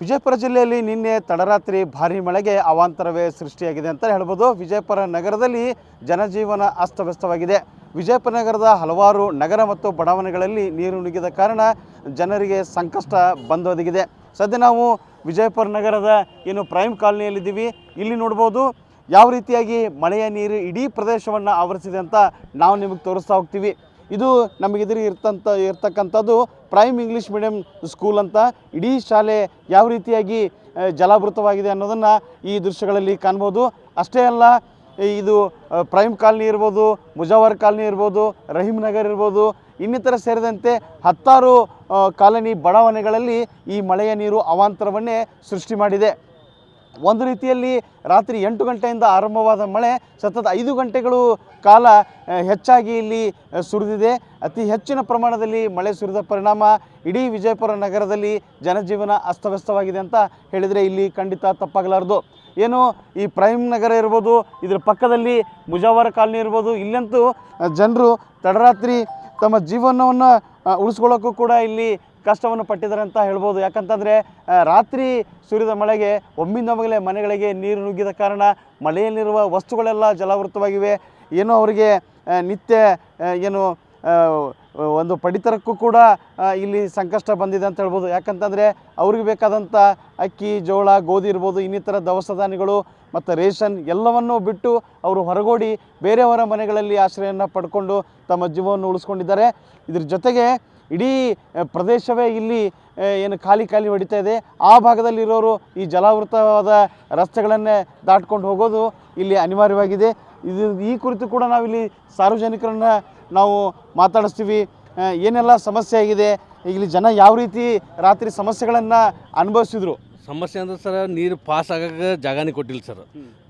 ವಿಜಯಪುರ ಜಿಲ್ಲೆಯಲ್ಲಿ ನಿನ್ನೆ ತಡರಾತ್ರಿ ಭಾರಿ ಮಳೆಗೆ ಅವಾಂತರವೇ ಸೃಷ್ಟಿಯಾಗಿದೆ ಅಂತ ಹೇಳ್ಬೋದು. ವಿಜಯಪುರ ನಗರದಲ್ಲಿ ಜನಜೀವನ ಅಸ್ತವ್ಯಸ್ತವಾಗಿದೆ. ವಿಜಯಪುರ ನಗರದ ಹಲವಾರು ನಗರ ಮತ್ತು ಬಡಾವಣೆಗಳಲ್ಲಿ ನೀರು ನುಗ್ಗಿದ ಕಾರಣ ಜನರಿಗೆ ಸಂಕಷ್ಟ ಬಂದೊದಗಿದೆ. ಸದ್ಯ ನಾವು ವಿಜಯಪುರ ನಗರದ ಏನು ಪ್ರೈಮ್ ಕಾಲನಿಯಲ್ಲಿದ್ದೀವಿ. ಇಲ್ಲಿ ನೋಡ್ಬೋದು ಯಾವ ರೀತಿಯಾಗಿ ಮಳೆಯ ನೀರು ಇಡೀ ಪ್ರದೇಶವನ್ನು ಆವರಿಸಿದೆ ಅಂತ ನಾವು ನಿಮಗೆ ತೋರಿಸ್ತಾ ಹೋಗ್ತೀವಿ. ಇದು ನಮಗೆದುರು ಇರ್ತಂಥ ಇರ್ತಕ್ಕಂಥದ್ದು ಪ್ರೈಮ್ ಇಂಗ್ಲೀಷ್ ಮೀಡಿಯಂ ಸ್ಕೂಲ್ ಅಂತ ಇಡೀ ಶಾಲೆ ಯಾವ ರೀತಿಯಾಗಿ ಜಲಾವೃತವಾಗಿದೆ ಅನ್ನೋದನ್ನು ಈ ದೃಶ್ಯಗಳಲ್ಲಿ ಕಾಣ್ಬೋದು. ಅಷ್ಟೇ ಅಲ್ಲ, ಇದು ಪ್ರೈಮ್ ಕಾಲನಿ ಇರ್ಬೋದು, ಮುಜಾವರ್ ಕಾಲನಿ ಇರ್ಬೋದು ರಹೀಮ್ ನಗರ್ ಇರ್ಬೋದು, ಇನ್ನಿತರ ಸೇರಿದಂತೆ ಹತ್ತಾರು ಕಾಲನಿ ಬಡಾವಣೆಗಳಲ್ಲಿ ಈ ಮಳೆಯ ನೀರು ಅವಾಂತರವನ್ನೇ ಸೃಷ್ಟಿ ಮಾಡಿದೆ. ಒಂದು ರೀತಿಯಲ್ಲಿ ರಾತ್ರಿ ಎಂಟು ಗಂಟೆಯಿಂದ ಆರಂಭವಾದ ಮಳೆ, ಸತತ ಐದು ಗಂಟೆಗಳು ಕಾಲ ಹೆಚ್ಚಾಗಿ ಇಲ್ಲಿ ಸುರಿದಿದೆ. ಅತಿ ಹೆಚ್ಚಿನ ಪ್ರಮಾಣದಲ್ಲಿ ಮಳೆ ಸುರಿದ ಪರಿಣಾಮ ಇಡೀ ವಿಜಯಪುರ ನಗರದಲ್ಲಿ ಜನಜೀವನ ಅಸ್ತವ್ಯಸ್ತವಾಗಿದೆ ಅಂತ ಹೇಳಿದರೆ ಇಲ್ಲಿ ಖಂಡಿತ ತಪ್ಪಾಗಲಾರದು. ಏನು ಈ ಪ್ರೈಮ್ ನಗರ ಇರ್ಬೋದು, ಇದರ ಪಕ್ಕದಲ್ಲಿ ಮುಜಾವರ ಕಾಲನಿ ಇರ್ಬೋದು, ಇಲ್ಲಂತೂ ಜನರು ತಡರಾತ್ರಿ ತಮ್ಮ ಜೀವನವನ್ನು ಉಳಿಸ್ಕೊಳ್ಳೋಕ್ಕೂ ಕೂಡ ಇಲ್ಲಿ ಕಷ್ಟವನ್ನು ಪಟ್ಟಿದ್ದಾರೆ ಅಂತ ಹೇಳ್ಬೋದು. ಯಾಕಂತಂದರೆ ರಾತ್ರಿ ಸುರಿದ ಮಳೆಗೆ ಒಮ್ಮಿಂದೊಮ್ಮಗಲೇ ಮನೆಗಳಿಗೆ ನೀರು ನುಗ್ಗಿದ ಕಾರಣ ಮಳೆಯಲ್ಲಿರುವ ವಸ್ತುಗಳೆಲ್ಲ ಜಲಾವೃತವಾಗಿವೆ. ಏನು ಅವರಿಗೆ ನಿತ್ಯ ಏನು ಒಂದು ಪಡಿತರಕ್ಕೂ ಕೂಡ ಇಲ್ಲಿ ಸಂಕಷ್ಟ ಬಂದಿದೆ ಅಂತ ಹೇಳ್ಬೋದು. ಯಾಕಂತಂದರೆ, ಅವ್ರಿಗೆ ಬೇಕಾದಂಥ ಅಕ್ಕಿ, ಜೋಳ, ಗೋಧಿ ಇರ್ಬೋದು, ಇನ್ನಿತರ ದವಸ ಧಾನ್ಯಗಳು ಮತ್ತು ರೇಷನ್ ಎಲ್ಲವನ್ನೂ ಬಿಟ್ಟು ಅವರು ಹೊರಗೋಡಿ ಬೇರೆಯವರ ಮನೆಗಳಲ್ಲಿ ಆಶ್ರಯವನ್ನು ಪಡ್ಕೊಂಡು ತಮ್ಮ ಜೀವವನ್ನು ಉಳಿಸ್ಕೊಂಡಿದ್ದಾರೆ. ಇದ್ರ ಜೊತೆಗೆ ಇಡೀ ಪ್ರದೇಶವೇ ಇಲ್ಲಿ ಏನು ಖಾಲಿ ಖಾಲಿ ಹೊಡಿತಾ ಇದೆ. ಆ ಭಾಗದಲ್ಲಿರೋರು ಈ ಜಲಾವೃತವಾದ ರಸ್ತೆಗಳನ್ನೇ ದಾಟ್ಕೊಂಡು ಹೋಗೋದು ಇಲ್ಲಿ ಅನಿವಾರ್ಯವಾಗಿದೆ. ಇದು, ಈ ಕುರಿತು ಕೂಡ ನಾವಿಲ್ಲಿ ಸಾರ್ವಜನಿಕರನ್ನ ನಾವು ಮಾತಾಡಿಸ್ತೀವಿ. ಏನೆಲ್ಲ ಸಮಸ್ಯೆ ಆಗಿದೆ, ಇಲ್ಲಿ ಜನ ಯಾವ ರೀತಿ ರಾತ್ರಿ ಸಮಸ್ಯೆಗಳನ್ನು ಅನುಭವಿಸಿದ್ರು ಸಮಸ್ಯೆ ಅಂದ್ರೆ ಸರ್ ನೀರು ಪಾಸ್ ಆಗಕ್ಕೆ ಜಾಗನೇ ಕೊಟ್ಟಿಲ್ಲ ಸರ್.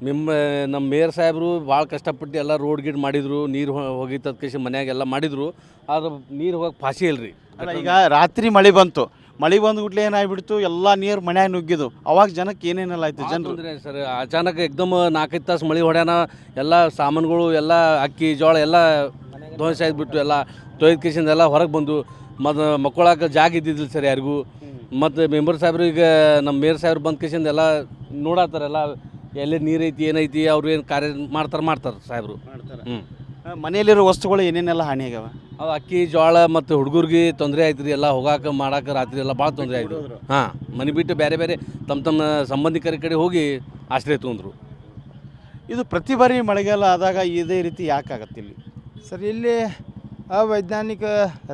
ನಿಮ್ಮ ನಮ್ಮ ಮೇಯರ್ ಸಾಹೇಬರು ಭಾಳ ಕಷ್ಟಪಟ್ಟು ಎಲ್ಲ ರೋಡ್ ಗೀಡ್ ಮಾಡಿದ್ರು ನೀರು ಹೋಗಿ ಕೇಸಿ ಮನ್ಯಾಗ ಎಲ್ಲ ಮಾಡಿದ್ರು ಆದ್ರೆ ನೀರು ಹೋಗಕ್ಕೆ ಪಾಸೇ ಇಲ್ರಿ ಈಗ ರಾತ್ರಿ ಮಳೆ ಬಂತು. ಮಳೆ ಬಂದ್ಬಿಟ್ಲೆ ಏನಾಗ್ಬಿಡ್ತು? ಎಲ್ಲ ನೀರು ಮನ್ಯಾಗ ನುಗ್ಗಿದು. ಅವಾಗ ಜನಕ್ಕೆ ಏನೇನೆಲ್ಲ ಆಯ್ತು ಜನರು? ಸರ್ ಅಚಾನಕ್ ಎಕ್ದಮ್ ನಾಲ್ಕೈದು ತಾಸು ಮಳೆ ಹೊಡ್ಯಾನ ಎಲ್ಲ ಸಾಮಾನುಗಳು ಎಲ್ಲ ಅಕ್ಕಿ ಜೋಳ ಎಲ್ಲ ಧ್ವಂಸ ಬಿಟ್ಟು ಎಲ್ಲ ತೊಯ್ದ ಕೇಸಿಂದ ಎಲ್ಲ ಹೊರಗೆ ಬಂದು ಮದ ಮಕ್ಕಳಾಗ ಜಾಗ ಇದ್ದಿದ್ದಿಲ್ಲ ಸರ್ ಯಾರಿಗೂ. ಮತ್ತು ಮೆಂಬರ್ ಸಾಹೇಬ್ರು ಈಗ ನಮ್ಮ ಮೇಯರ್ ಸಾಹೇಬ್ರು ಬಂದ ಕೇಸಿಂದ ಎಲ್ಲ ನೋಡತ್ತಾರೆಲ್ಲ ಎಲ್ಲಿ ನೀರು ಐತಿ ಏನೈತಿ ಅವ್ರು ಏನು ಕಾರ್ಯ ಮಾಡ್ತಾರೆ ಮಾಡ್ತಾರೆ ಸಾಹೇಬ್ರು. ಹ್ಞೂ ಮನೆಯಲ್ಲಿರೋ ವಸ್ತುಗಳು ಏನೇನೆಲ್ಲ ಹಾನಿ ಆಗ್ಯಾವ? ಅವು ಅಕ್ಕಿ ಜೋಳ ಮತ್ತು ಹುಡುಗರಿಗೆ ತೊಂದರೆ ಆಯ್ತು ರೀ ಎಲ್ಲ ಹೋಗಕ್ಕೆ ಮಾಡಾಕ ರಾತ್ರಿ ಎಲ್ಲ ಭಾಳ ತೊಂದರೆ ಆಯಿತು ಹಾಂ ಮನೆ ಬಿಟ್ಟು ಬೇರೆ ಬೇರೆ ತಮ್ಮ ತಮ್ಮ ಸಂಬಂಧಿಕರ ಕಡೆ ಹೋಗಿ ಆಶ್ರಯ ತೊಗೊಂಡ್ರು. ಇದು ಪ್ರತಿ ಬಾರಿ ಮಳೆಗಾಲ ಆದಾಗ ಇದೇ ರೀತಿ ಯಾಕಾಗತ್ತೆ ಇಲ್ಲಿ? ಸರ್ ಇಲ್ಲಿ ಅವೈಜ್ಞಾನಿಕ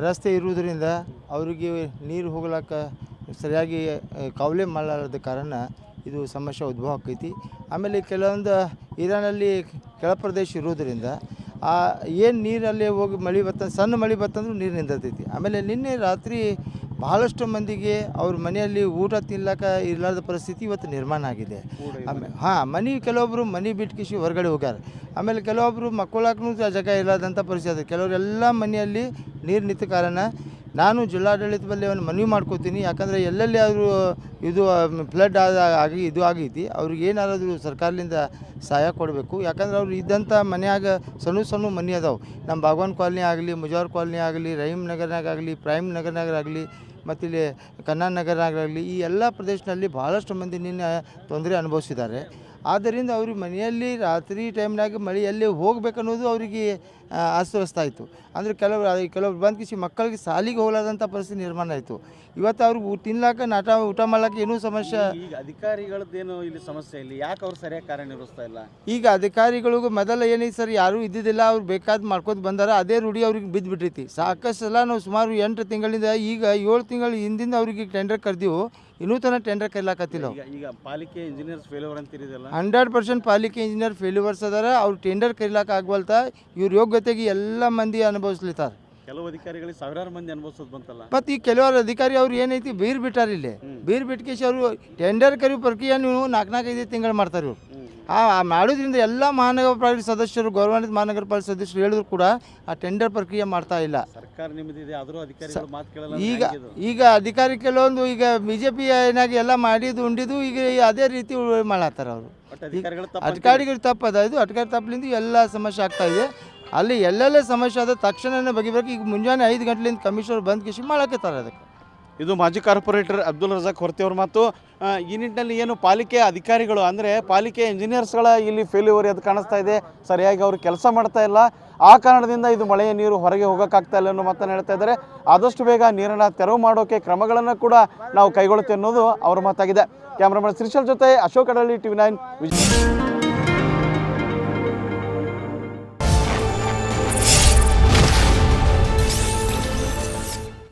ರಸ್ತೆ ಇರುವುದರಿಂದ ಅವರಿಗೆ ನೀರು ಹೋಗ್ಲಾಕ ಸರಿಯಾಗಿ ಕಾವಲೆ ಮಾಡಲಾರದ ಕಾರಣ ಇದು ಸಮಸ್ಯೆ ಉದ್ಭವ ಆಕೈತಿ. ಆಮೇಲೆ ಕೆಲವೊಂದು ಇರಾನಲ್ಲಿ ಕೆಳ ಪ್ರದೇಶ ಇರೋದರಿಂದ ಆ ಏನು ನೀರಲ್ಲಿ ಹೋಗಿ ಮಳೆ ಬತ್ತ ಸಣ್ಣ ಮಳೆ ಬತ್ತಂದ್ರೂ ನೀರು ನಿಂತೈತಿ. ಆಮೇಲೆ ನಿನ್ನೆ ರಾತ್ರಿ ಬಹಳಷ್ಟು ಮಂದಿಗೆ ಅವ್ರ ಮನೆಯಲ್ಲಿ ಊಟ ತಿನ್ಲಕ್ಕ ಇರಲಾರ್ದ ಪರಿಸ್ಥಿತಿ ಇವತ್ತು ನಿರ್ಮಾಣ ಆಗಿದೆ. ಆಮೇಲೆ ಹಾಂ ಮನೆ ಕೆಲವೊಬ್ಬರು ಮನೆ ಬಿಟ್ಕಿಸಿ ಹೊರಗಡೆ ಹೋಗ್ಯಾರ. ಆಮೇಲೆ ಕೆಲವೊಬ್ಬರು ಮಕ್ಕಳಾಗೂ ಜಾಗ ಇರಲಾರ್ದಂಥ ಪರಿಸ್ಥಿತಿ ಕೆಲವರೆಲ್ಲ ಮನೆಯಲ್ಲಿ ನೀರು ನಿಂತ ಕಾರಣ ನಾನು ಜಿಲ್ಲಾಡಳಿತ ಬಳಿ ಒಂದು ಮನವಿ ಮಾಡ್ಕೋತೀನಿ. ಯಾಕಂದರೆ ಎಲ್ಲೆಲ್ಲಿ ಆದರೂ ಇದು ಫ್ಲಡ್ ಆದ ಆಗಿ ಇದು ಆಗೈತಿ. ಅವ್ರಿಗೆ ಏನಾದರೂ ಸರ್ಕಾರದಿಂದ ಸಹಾಯ ಕೊಡಬೇಕು. ಯಾಕಂದ್ರೆ ಅವ್ರು ಇದ್ದಂಥ ಮನೆಯಾಗ ಸಣ್ಣ ಸಣ್ಣ ಮನೆ ಅದಾವೆ. ನಮ್ಮ ಬಾಗವಾನ್ ಕಾಲನಿ ಆಗಲಿ ಮುಜಾರ್ ಕಾಲನಿ ಆಗಲಿ ರಹೀಮ್ ನಗರ್ನಾಗ ಆಗಲಿ, ಪ್ರೈಮ್ ನಗರ್ನಾಗ ಆಗಲಿ, ಮತ್ತು ಇಲ್ಲಿ ಕನ್ನಡ ನಗರನಾಗಲಿ ಈ ಎಲ್ಲ ಪ್ರದೇಶದಲ್ಲಿ ಭಾಳಷ್ಟು ಮಂದಿ ನಿನ್ನೆ ತೊಂದರೆ ಅನುಭವಿಸಿದ್ದಾರೆ. ಆದ್ದರಿಂದ ಅವ್ರಿಗೆ ಮನೆಯಲ್ಲಿ ರಾತ್ರಿ ಟೈಮ್ನಾಗ ಮಳೆ ಎಲ್ಲಿ ಹೋಗ್ಬೇಕನ್ನೋದು ಅವರಿಗೆ ಅಸ್ತವ್ಯಸ್ತ ಆಯಿತು. ಅಂದರೆ ಕೆಲವರು ಕೆಲವ್ರು ಬಂದು ಕಿಸಿ ಮಕ್ಕಳಿಗೆ ಸಾಲಿಗೆ ಹೋಗಲಾದಂಥ ಪರಿಸ್ಥಿತಿ ನಿರ್ಮಾಣ ಆಯಿತು. ಇವತ್ತು ಅವ್ರಿಗೆ ತಿನ್ಲಾಕ ನಾಟ ಊಟ ಮಾಡ್ಲಿಕ್ಕೆ ಏನೂ ಸಮಸ್ಯೆ ಅಧಿಕಾರಿಗಳದ್ದೇನು ಇಲ್ಲಿ ಸಮಸ್ಯೆ ಇಲ್ಲಿ. ಯಾಕೆ ಅವ್ರು ಸರಿಯಾಗಿ ಕಾರ್ಯನಿರ್ವಹಿಸ್ತಾ ಇಲ್ಲ? ಈಗ ಅಧಿಕಾರಿಗಳಿಗೂ ಮೊದಲ ಏನೈತೆ ಸರ್ ಯಾರೂ ಇದ್ದಿದ್ದಿಲ್ಲ ಅವ್ರು ಬೇಕಾದ ಮಾಡ್ಕೊತ ಬಂದಾರ ಅದೇ ರೂಢಿ ಅವ್ರಿಗೆ ಬಿದ್ದು ಬಿಟ್ಟೈತಿ ಸಾಕಷ್ಟು ಸಲ ನಾವು ಸುಮಾರು ಎಂಟು ತಿಂಗಳಿಂದ ಈಗ ಏಳು ತಿಂಗಳು ಹಿಂದಿಂದ ಅವ್ರಿಗೆ ಟೆಂಡರ್ ಕರೆದೀವು. ಇನ್ನೂ ತನಕ ಟೆಂಡರ್ ಕೈಲಾಕತ್ತಿಲ್ಲ ಈಗ ಈಗ ಪಾಲಿಕೆ ಇಂಜಿನಿಯರ್ಸ್ ಫೇಲ್ಯೂರ್ ಅಂತಿರಿದಲ್ಲ ಹಂಡ್ರೆಡ್ ಪರ್ಸೆಂಟ್ ಪಾಲಿಕೆ ಇಂಜಿನಿಯರ್ ಫೇಲ್ಯೂವರ್ಸ್ ಅದಾರ. ಅವ್ರು ಟೆಂಡರ್ ಕೈಲಾಕ ಆಗ್ವಲ್ತ. ಇವ್ರ ಯೋಗ್ಯತೆಗೆ ಎಲ್ಲ ಮಂದಿ ಅನುಭವಿಸ್ಲಿತ್ತಾರ ಕೆಲವು ಅಧಿಕಾರಿಗಳಿಗೆ ಸಾವಿರಾರು ಮಂದಿ ಅನುಭವಿಸೋದು ಬಂತಲ್ಲ? ಮತ್ತು ಈ ಕೆಲವರು ಅಧಿಕಾರಿ ಅವ್ರು ಏನೈತಿ ಬೀರ್ ಬಿಟ್ಟಾರ ಇಲ್ಲಿ. ಬೀರ್ ಬಿಟ್ಕೇಶ್ ಅವರು ಟೆಂಡರ್ ಕರಿ ಪ್ರಕ್ರಿಯೆ ನೀವು ನಾಲ್ಕು ನಾಲ್ಕೈದು ತಿಂಗಳು ಮಾಡ್ತಾರೆ ಇವ್ರು. ಆ ಮಾಡೋದ್ರಿಂದ ಎಲ್ಲ ಮಹಾನಗರ ಪಾಲಿಕೆ ಸದಸ್ಯರು ಗೌರವಾನ್ವಿತ ಮಹಾನಗರ ಪಾಲಿಕೆ ಸದಸ್ಯರು ಹೇಳಿದ್ರು ಕೂಡ ಆ ಟೆಂಡರ್ ಪ್ರಕ್ರಿಯೆ ಮಾಡ್ತಾ ಇಲ್ಲ. ಸರ್ಕಾರ ನಿಮ್ಮದಿದೆ ಆದರೂ ಅಧಿಕಾರಿಗಳು ಮಾತು ಕೇಳಲ್ಲ ಈಗ ಈಗ ಅಧಿಕಾರಿ ಕೆಲವೊಂದು ಈಗ ಬಿ ಜೆ ಪಿ ಏನಾಗಿ ಎಲ್ಲ ಮಾಡಿದ್ದು ಉಂಡಿದ್ದು ಈಗ ಅದೇ ರೀತಿ ಮಾಡತ್ತಾರ ಅವರು. ಅಧಿಕಾರಿಗಳು ತಪ್ಪು ಅಧಿಕಾರಿಗಳು ತಪ್ಪದ. ಇದು ಅಧಿಕಾರಿ ತಪ್ಪಲಿಂದ ಎಲ್ಲ ಸಮಸ್ಯೆ ಆಗ್ತಾ ಇದೆ. ಅಲ್ಲಿ ಎಲ್ಲೆಲ್ಲ ಸಮಸ್ಯೆ ಆದ ತಕ್ಷಣನೇ ಬಗೆಬೇಕು ಈಗ ಮುಂಜಾನೆ ಐದು ಗಂಟೆಲಿಂದ ಕಮಿಷನರ್ ಬಂದ್ ಕಿಶಿ ಮಾಡಕತ್ತಾರ ಅದಕ್ಕೆ. ಇದು ಮಾಜಿ ಕಾರ್ಪೊರೇಟರ್ ಅಬ್ದುಲ್ ರಜಾಕ್ ಹೊರ್ತಿ ಅವ್ರ ಮಾತು ಈ ನಿಟ್ಟಿನಲ್ಲಿ ಏನು ಪಾಲಿಕೆ ಅಧಿಕಾರಿಗಳು, ಅಂದರೆ ಪಾಲಿಕೆ ಇಂಜಿನಿಯರ್ಸ್ಗಳ ಇಲ್ಲಿ ಫೇಲ್ಯೂರ್ ಅದು ಕಾಣಿಸ್ತಾ ಇದೆ. ಸರಿಯಾಗಿ ಅವರು ಕೆಲಸ ಮಾಡ್ತಾ ಇಲ್ಲ. ಆ ಕಾರಣದಿಂದ ಇದು ಮಳೆಯ ನೀರು ಹೊರಗೆ ಹೋಗೋಕ್ಕಾಗ್ತಾ ಇಲ್ಲ ಅನ್ನೋ ಮಾತನ್ನು ಹೇಳ್ತಾ ಇದ್ದಾರೆ. ಆದಷ್ಟು ಬೇಗ ನೀರನ್ನು ತೆರವು ಮಾಡೋಕ್ಕೆ ಕ್ರಮಗಳನ್ನು ಕೂಡ ನಾವು ಕೈಗೊಳ್ಳುತ್ತೆ ಅನ್ನೋದು ಅವರ ಮಾತಾಗಿದೆ. ಕ್ಯಾಮ್ರಾಮನ್ ಶ್ರೀಶಲ್ ಜೊತೆ ಅಶೋಕ್ ಅಡಳ್ಳಿ, ಟಿವಿ ನೈನ್